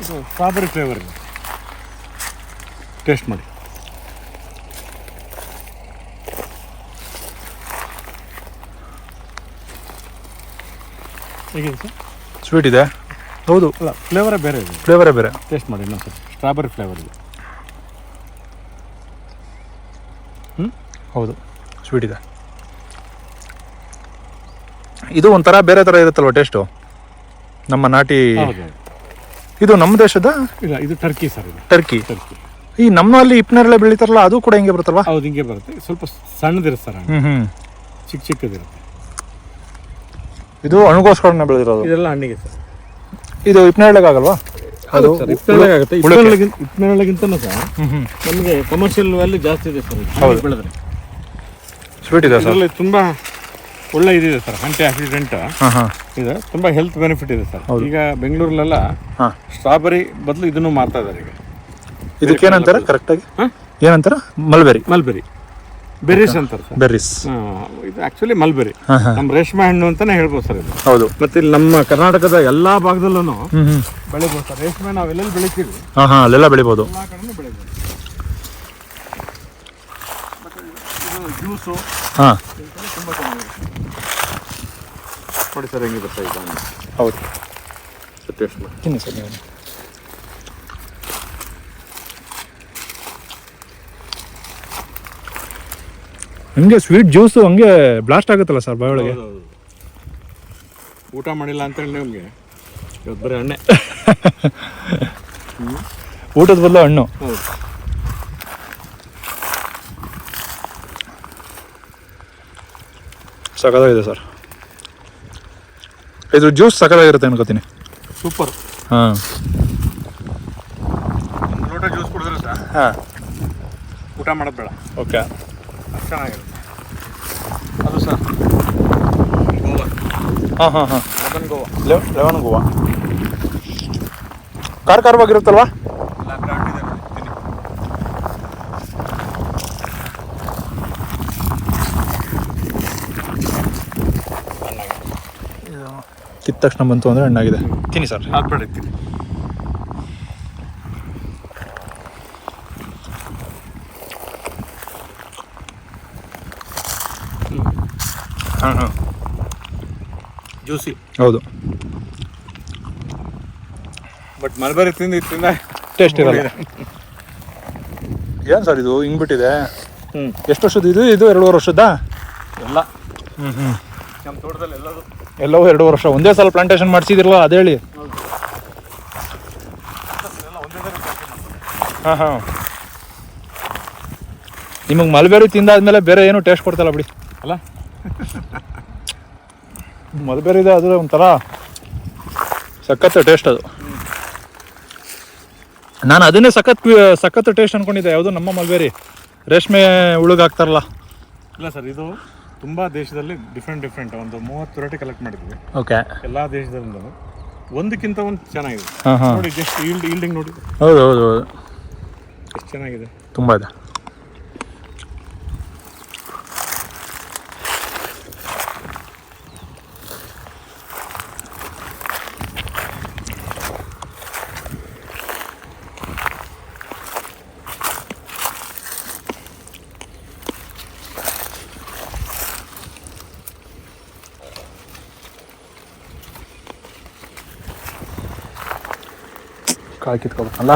ಇದು strawberry flavour ಇದೆ. Taste ಮಾಡಿ. ಹೇಗಿದೆ ಸರ್? ಸ್ವೀಟ್ ಇದೆ? ಹೌದು ಅಲ್ಲ ಫ್ಲೇವರೇ ಬೇರೆ ಇದೆ. ಫ್ಲೇವರೇ ಬೇರೆ. ಟೇಸ್ಟ್ ಮಾಡಿ ಇನ್ನೊಂದು ಸ್ಟ್ರಾಬೆರಿ ಫ್ಲೇವರ್ ಇದೆ. ಹೌದು. ಸ್ವೀಟ್ ಇದೆ. ಇದು ಒಂಥರ ಬೇರೆ ಥರ ಇರುತ್ತಲ್ವ ಟೇಸ್ಟು ನಮ್ಮ ನಾಟಿ ಇದು ನಮ್ಮ ದೇಶದ ಇಲ್ಲ ಇದು ಟರ್ಕಿ ಸರ್ ಇದು. ಟರ್ಕಿ ಟರ್ಕಿ ಈ ನಮ್ಮಲ್ಲಿ ಹಿಪ್ನೇರಳೆ ಬೆಳಿತಾರಲ್ಲ ಅದು ಕೂಡ ಹಿಂಗೆ ಬರುತ್ತಲ್ವಾ? ಹೌದು ಹಿಂಗೆ ಬರುತ್ತೆ. ಸ್ವಲ್ಪ ಸಣ್ಣದಿರುತ್ತೆ ಸರ್ ಹಣ್ಣು. ಹ್ಮ್ ಹ್ಮ್. ಚಿಕ್ಕ ಚಿಕ್ಕದಿರುತ್ತೆ. ಇದು ಹಣ್ಣುಗೋಸ್ಕರನೇ ಬೆಳೆದಿರೋದು? ಇದೆಲ್ಲ ಹಣ್ಣಿಗೆ ಸರ್ ಇದು ಹಿಪ್ನೇರಳೆಗೆ ಆಗಲ್ವಾ ಅದು ಸಹ ಹ್ಮ್ ಹ್ಮ್. ನಮಗೆ ಕಮರ್ಷಿಯಲ್ ವ್ಯಾಲ್ಯೂ ಜಾಸ್ತಿ ಇದೆ ಸರ್ ಇದು. ಬೆಳೆದ್ರೆ. ಸ್ವೀಟ್ ಇದೆ ಸರ್ ಇದರಲ್ಲಿ ತುಂಬಾ ಒಳ್ಳೆ ಇದಿದೆ ಸರ್ ಆಂಟಿ ಆಕ್ಸಿಡೆಂಟ್ ಹಾಂ ಹಾಂ. ಇದೆ ತುಂಬಾ ಹೆಲ್ತ್ ಬೆನಿಫಿಟ್ ಇದೆ ಸರ್. ಈಗ ಬೆಂಗಳೂರಲ್ಲೆಲ್ಲ ಹಾಂ. ಸ್ಟ್ರಾಬೆರಿ ಬದಲು ಇದನ್ನು ಮಾರ್ತಾ ಇದ್ದಾರೆ ಈಗ. ಇದಕ್ಕೆ ಏನಂತಾರೆ? ಕರೆಕ್ಟಾಗಿ ಏನಂತಾರೆ? ಮಲ್ಬೆರಿ ಮಲ್ಬೆರಿ ಬೆರೀಸ್ ಅಂತಾರೆ ಸರ್. ಬೆರ್ರೀಸ್ ಹಾ, ಇದು ಆಕ್ಚುಲಿ ಮಲ್ಬೆರಿ ನಮ್ಮ ರೇಷ್ಮೆ ಹಣ್ಣು ಅಂತಾನೆ ಹೇಳ್ಬೋದು ಸರ್ ಇದು. ಹೌದು. ಮತ್ತೆ ಇಲ್ಲಿ ನಮ್ಮ ಕರ್ನಾಟಕದ ಎಲ್ಲಾ ಭಾಗದಲ್ಲೂ ಬೆಳಿಬೋದು ಸರ್. ರೇಷ್ಮೆ ನಾವು ಎಲ್ಲೆಲ್ಲಿ ಬೆಳಿತೀವಿ? ಹಾಂ ಹಾಂ ಅಲ್ಲೆಲ್ಲ ಬೆಳಿಬೋದು. ಎಲ್ಲ ಕಡೆನೂ ಬೆಳಿಬೋದು. ಜ್ಯೂಸು ಹಾಂ. ನೋಡಿ ಸರ್ ಹೆಂಗೆ ಬರ್ತಾ ಇದೆ ಹಣ್ಣು. ಹೌದು. ಟೇಸ್ಟ್ ಮಾಡಿ ತಿನ್ನಿ ಸರ್ ನೀವು. ಹಂಗೆ ಸ್ವೀಟ್ ಜ್ಯೂಸು ಹಂಗೆ ಬ್ಲಾಸ್ಟ್ ಆಗುತ್ತಲ್ಲ ಸರ್ ಬಾಯೊಳಗೆ. ಊಟ ಮಾಡಿಲ್ಲ ಅಂತೇಳಿ ನಿಮಗೆ. ಇವತ್ತು ಬರೀ ಎಣ್ಣೆ ಊಟದ ಬದಲು ಹಣ್ಣು. ಹೌದು. ಸಖತ್ತಾಗಿದೆ ಸರ್ ಇದು ಜ್ಯೂಸ್ ಸಖತ್ತಾಗಿರುತ್ತೆ ಅನ್ಕೋತೀನಿ. ಸೂಪರ್ ಹಾಂ. ಒಂದು ಲೋಟ ಜ್ಯೂಸ್ ಕುಡಿದ್ರೆ ಸರ್ ಹಾಂ. ಊಟ ಮಾಡೋದು ಬೇಡ. ಓಕೆ. ಚೆನ್ನಾಗಿರುತ್ತೆ. ಅದು ಸರ್. ಗೋವಾ. ಹಾಂ ಹಾಂ ಹಾಂ. ಮದನ್ ಗೋವಾ. Lemon guava. ಕಾರ್ ಖಾರವಾಗಿರುತ್ತಲ್ವಾ ಎಲ್ಲ ಬ್ರ್ಯಾಂಡ್ ಇದೆ ನೋಡಿ ತಿನ್ನಿ ಕಿತ್ತ ತಕ್ಷಣ ಬಂತು ಅಂದರೆ ಹಣ್ಣಾಗಿದೆ. ತಿನ್ನಿ ಸರ್. ಹಾಕ್ಬೇಡಿ ತಿನ್ನಿ ಹಾಂ ಹಾಂ ಜ್ಯೂಸಿ. ಹೌದು. ಬಟ್ ಮಲ್ಬೆರಿ ತಿಂದು ಇದು ತಿಂದ ಟೇಸ್ಟ್ ಇರಲ್ಲ ಏನು ಸರ್ ಇದು? ಹಿಂಗೆ ಬಿಟ್ಟಿದೆ ಹ್ಞೂ ಎಷ್ಟು ವರ್ಷದ ಇದು? ಇದು ಎರಡೂವರೆ ವರ್ಷದ ಎಲ್ಲ ಹ್ಞೂ ಹ್ಞೂ ನಮ್ಮ ತೋಟದಲ್ಲಿ ಎಲ್ಲದು ಎಲ್ಲವೂ ಎರಡು ವರ್ಷ ಒಂದೇ ಸಲ ಪ್ಲಾಂಟೇಶನ್ ಮಾಡಿಸಿದಿರಲ್ಲ ಅದೇಳಿ ಹಾಂ ಹಾಂ. ನಿಮಗೆ ಮಲ್ಬೇರಿ ತಿಂದಾದ್ಮೇಲೆ ಬೇರೆ ಏನು ಟೇಸ್ಟ್ ಕೊಡ್ತಲ್ಲ ಬಿಡಿ. ಅಲ್ಲ? ಮಲ್ಬೇರಿ ಇದೆ ಅದು ಒಂಥರ ಸಖತ್ ಟೇಸ್ಟ್ ಅದು. ನಾನು ಅದನ್ನೇ ಸಖತ್ ಸಖತ್ ಟೇಸ್ಟ್ ಅನ್ಕೊಂಡಿದ್ದೆ, ಯಾವುದು ನಮ್ಮ ಮಲ್ಬೇರಿ. ರೇಷ್ಮೆ ಉಳುಗಾಕ್ತಾರಲ್ಲ ಇಲ್ಲ ಸರ್, ಇದು ತುಂಬ ದೇಶದಲ್ಲಿ ಡಿಫ್ರೆಂಟ್ ಡಿಫ್ರೆಂಟ್ ಒಂದು ಮೂವತ್ತು ವೆರೈಟಿ ಕಲೆಕ್ಟ್ ಮಾಡಿದ್ವಿ. ಓಕೆ ಎಲ್ಲ ದೇಶದಲ್ಲೂ ಒಂದಕ್ಕಿಂತ ಒಂದು ಚೆನ್ನಾಗಿದೆ. ನೋಡಿ ಜಸ್ಟ್ ಈಲ್ಡ್ ಈಲ್ಡಿಂಗ್ ನೋಡಿ. ಹೌದು ಹೌದು ಹೌದು. ಎಷ್ಟು ಚೆನ್ನಾಗಿದೆ. ತುಂಬ ಇದೆ. ಕಾಳು ಕಿತ್ಕೊಬೇಕಲ್ಲ